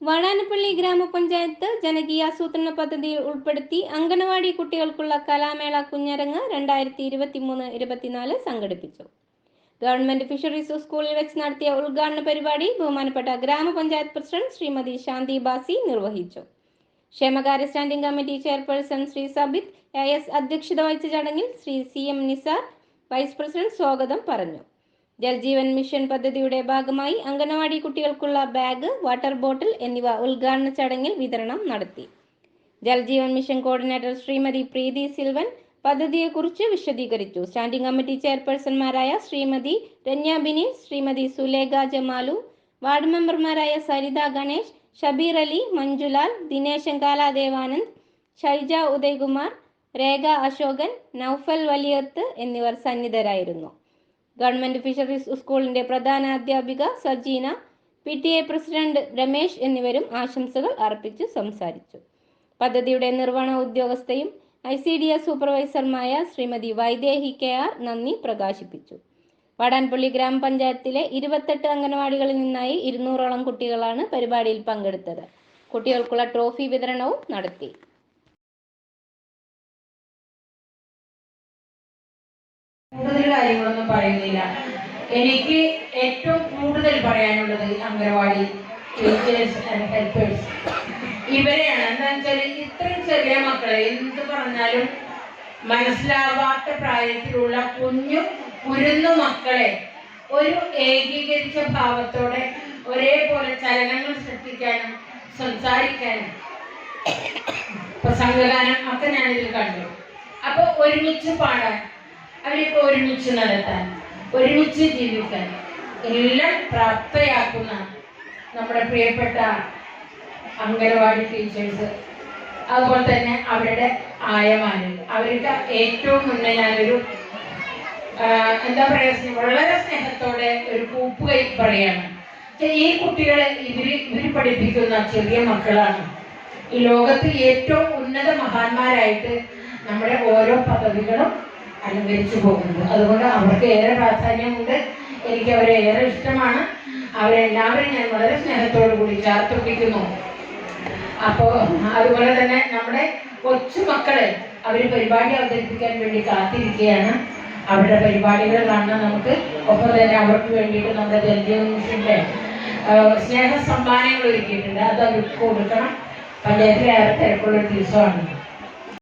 വാടാനപ്പള്ളി ഗ്രാമപഞ്ചായത്ത് ജനകീയ ആസൂത്രണ പദ്ധതിയിൽ ഉൾപ്പെടുത്തി അംഗനവാടി കുട്ടികൾക്കുള്ള കലാമേള കുഞ്ഞരങ്ങ് രണ്ടായിരത്തി ഇരുപത്തി മൂന്ന് ഇരുപത്തിനാല് സംഘടിപ്പിച്ചു. ഗവൺമെന്റ് ഫിഷറീസ് സ്കൂളിൽ വെച്ച് നടത്തിയ ഉദ്ഘാടന പരിപാടി ബഹുമാനപ്പെട്ട ഗ്രാമപഞ്ചായത്ത് പ്രസിഡന്റ് ശ്രീമതി ശാന്തി ബാസി നിർവഹിച്ചു. ക്ഷേമകാര്യ standing committee chairperson Shri Sabith A S അധ്യക്ഷത വഹിച്ച ചടങ്ങിൽ Shri C M Nisar vice president സ്വാഗതം പറഞ്ഞു. ജൽജീവൻ മിഷൻ പദ്ധതിയുടെ ഭാഗമായി അംഗനവാടി കുട്ടികൾക്കുള്ള ബാഗ് വാട്ടർ ബോട്ടിൽ എന്നിവ ഉദ്ഘാടന ചടങ്ങിൽ വിതരണം നടത്തി. ജൽജീവൻ മിഷൻ കോർഡിനേറ്റർ ശ്രീമതി പ്രീതി സിൽവൻ പദ്ധതിയെക്കുറിച്ച് വിശദീകരിച്ചു. സ്റ്റാൻഡിംഗ് കമ്മിറ്റി ചെയർപേഴ്സൺമാരായ ശ്രീമതി രന്യാബിനി ശ്രീമതി സുലേഖ ജമാലു വാർഡ് മെമ്പർമാരായ സരിത ഗണേഷ് ഷബീർ അലി മഞ്ജുലാൽ ദിനേശൻ കാലാദേവാനന്ദ് ഷൈജ ഉദയകുമാർ രേഖ അശോകൻ നൌഫൽ വലിയത്ത് എന്നിവർ സന്നിധരായിരുന്നു. ഗവൺമെന്റ് ഫിഷറീസ് സ്കൂളിന്റെ പ്രധാന അധ്യാപിക Sajeena P T A president Ramesh എന്നിവരും ആശംസകൾ അർപ്പിച്ച് സംസാരിച്ചു. പദ്ധതിയുടെ നിർവഹണ ഉദ്യോഗസ്ഥയും ഐ സി ഡി എസ് സൂപ്പർവൈസർമായ ശ്രീമതി വൈദേഹി കെ ആർ നന്ദി പ്രകാശിപ്പിച്ചു. വടാൻപള്ളി ഗ്രാമപഞ്ചായത്തിലെ ഇരുപത്തെട്ട് അംഗനവാടികളിൽ നിന്നായി ഇരുന്നൂറോളം കുട്ടികളാണ് പരിപാടിയിൽ പങ്കെടുത്തത്. കുട്ടികൾക്കുള്ള ട്രോഫി വിതരണവും നടത്തി. കൂടുതൽ കാര്യങ്ങളൊന്നും പറയുന്നില്ല. എനിക്ക് ഏറ്റവും കൂടുതൽ പറയാനുള്ളത് അംഗനവാടി ടീച്ചേഴ്സ് ആൻഡ് ഹെൽപ്പേഴ്സ് ഇവരെയാണ്. എന്താ വെച്ചാൽ ഇത്രയും ചെറിയ മക്കളെ എന്ത് പറഞ്ഞാലും മനസ്സിലാവാത്ത പ്രായത്തിലുള്ള കുഞ്ഞു കുരുന്നു മക്കളെ ഒരു ഏകീകരിച്ച ഭാവത്തോടെ ഒരേപോലെ ചലനങ്ങൾ സൃഷ്ടിക്കാനും സംസാരിക്കാനും ഇപ്പൊ സംഘഗാനം ഒക്കെ ഞാനിതിൽ കണ്ടു. അപ്പൊ ഒരുമിച്ച് പാടാൻ അവരൊക്കെ ഒരുമിച്ച് നടത്താൻ ഒരുമിച്ച് ജീവിക്കാൻ എല്ലാം പ്രാപ്തയാക്കുന്ന നമ്മുടെ പ്രിയപ്പെട്ട അംഗനവാടി ടീച്ചേഴ്സ്. അതുപോലെ തന്നെ അവരുടെ ആയമാര്. അവർക്ക് ഏറ്റവും മുന്നേ ഞാനൊരു എന്താ പറയുക വളരെ സ്നേഹത്തോടെ ഒരു കൂപ്പുകൈ പറയാണ്. ഈ കുട്ടികളെ ഇവർ ഇവർ പഠിപ്പിക്കുന്ന ചെറിയ മക്കളാണ്. ഈ ലോകത്തിൽ ഏറ്റവും ഉന്നത മഹാന്മാരായിട്ട് നമ്മുടെ ഓരോ പദവികളും അലങ്കരിച്ചു പോകുന്നത്. അതുകൊണ്ട് അവർക്ക് ഏറെ പ്രാധാന്യമുണ്ട്. എനിക്ക് അവരെ ഏറെ ഇഷ്ടമാണ്. അവരെല്ലാവരും ഞാൻ വളരെ സ്നേഹത്തോടു കൂടി ചേർത്തുപിടിക്കുന്നു അപ്പോൾ അതുപോലെ തന്നെ നമ്മുടെ കൊച്ചു മക്കളെ അവർ പരിപാടി അവതരിപ്പിക്കാൻ വേണ്ടി കാത്തിരിക്കുകയാണ്. അവരുടെ പരിപാടികൾ കാണാൻ നമുക്ക്. ഒപ്പം തന്നെ അവർക്ക് വേണ്ടിയിട്ട് നമ്മുടെ ജന്തിയുടെ സ്നേഹ സമ്മാനങ്ങൾ ഒരുക്കിയിട്ടുണ്ട്. അത് അവർക്ക് കൊടുക്കണം. പഞ്ചായത്തിലെ ഏറെ തിരക്കുള്ള ദിവസമാണ്.